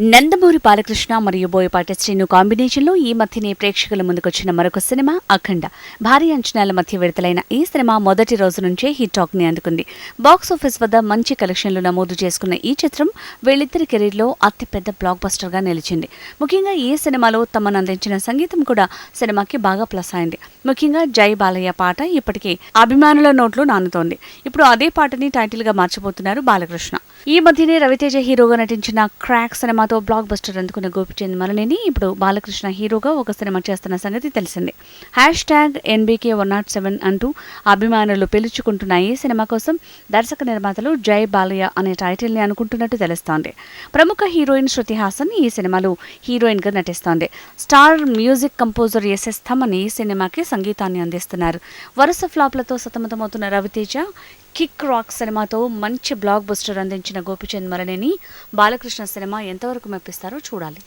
నందమూరి బాలకృష్ణ మరియు బోయపాటి శ్రీను కాంబినేషన్లో ఈ మధ్యనే ప్రేక్షకుల ముందుకొచ్చిన మరొక సినిమా అఖండ. భారీ అంచనాల మధ్య విడుదలైన ఈ సినిమా మొదటి రోజు నుంచే హిట్ టాక్ని అందుకుంది. బాక్స్ ఆఫీస్ వద్ద మంచి కలెక్షన్లు నమోదు చేసుకున్న ఈ చిత్రం వీళ్ళిద్దరి కెరీర్లో అతిపెద్ద బ్లాక్ బస్టర్గా నిలిచింది. ముఖ్యంగా ఈ సినిమాలో తమను అందించిన సంగీతం కూడా సినిమాకి బాగా ప్లస్ అయింది. ముఖ్యంగా జై బాలయ్య పాట ఇప్పటికే అభిమానుల నోట్లో నానుతోంది. ఇప్పుడు అదే పాటని టైటిల్గా మార్చబోతున్నారు బాలకృష్ణ. ఈ మధ్యనే రవితేజ హీరోగా నటించిన క్రాక్ సినిమా సినిమాతో బ్లాక్ బస్టర్ అందుకున్న గోపిచంద్ మరణిని ఇప్పుడు బాలకృష్ణ హీరోగా ఒక సినిమా చేస్తున్న సంగతి తెలిసిందే. Hash tag NBK one nought seven అంటూ అభిమానులు పిలుచుకుంటున్న ఈ సినిమా కోసం దర్శక నిర్మాతలు జై బాలయ్య అనే టైటిల్ని అనుకుంటున్నట్టు తెలుస్తోంది. ప్రముఖ హీరోయిన్ శృతి హాసన్ ఈ సినిమాలో హీరోయిన్గా నటిస్తోంది star music composer SS Thaman ఈ సినిమాకి సంగీతాన్ని అందిస్తున్నారు. వరుస ఫ్లాప్లతో సతమతమవుతున్న రవితేజ కిక్ రాక్ సినిమాతో మంచి బ్లాక్ బస్టర్ అందించిన గోపిచంద్ మరణిని బాలకృష్ణ సినిమా ఎంతవరకు మెప్పిస్తారో చూడాలి.